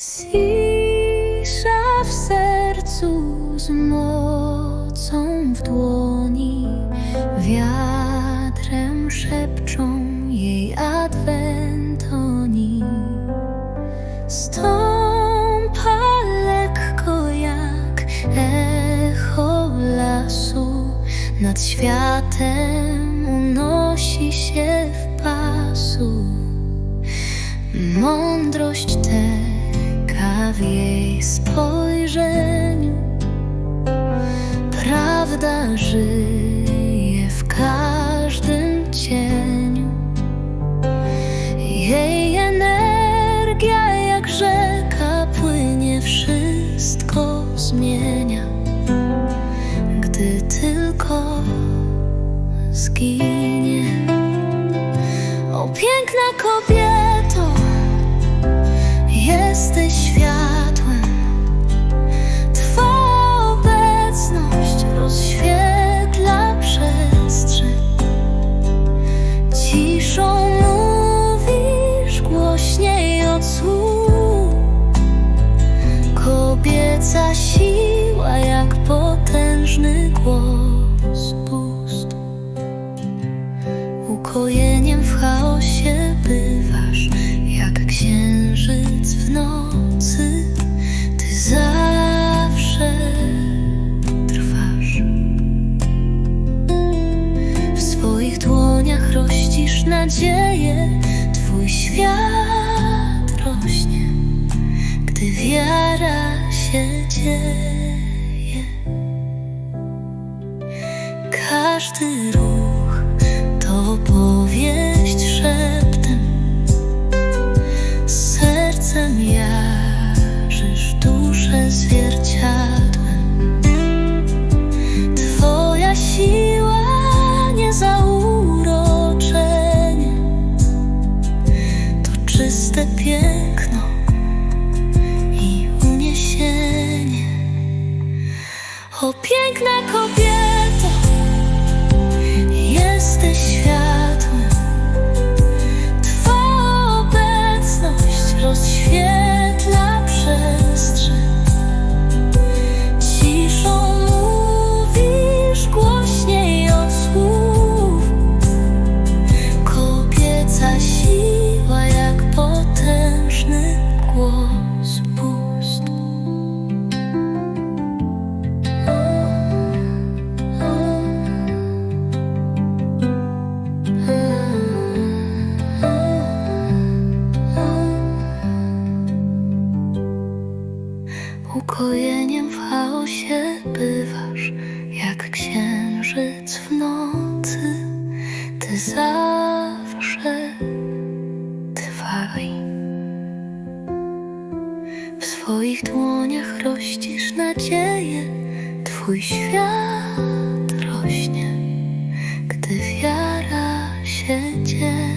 Cisza w sercu z mocą w dłoni, wiatrem szepczą jej adwentoni. Stąpa lekko jak echo lasu, nad światem unosi się w pasu. Mądrość jej spojrzeniu, prawda żyje w każdym cieniu. Jej energia jak rzeka płynie, wszystko zmienia, gdy tylko zginie. O piękna kobieto, jesteś Kobieca siła jak potężny głos pust. Ukojeniem w chaosie bywasz, jak księżyc w nocy. Ty zawsze trwasz. W swoich dłoniach rościsz nadzieję, Twój świat rośnie, gdy wiara się dzieje. Każdy ruch to powieść szeptem. Z sercem jarzysz duszę zwierciadłem. Twoja siła nie zauroczenie, to czyste piękno O piękna kobieto, Ukojeniem w chaosie bywasz Jak księżyc w nocy. Ty zawsze trwaj. W swoich dłoniach rościsz nadzieję Twój świat rośnie Gdy wiara się dzieje.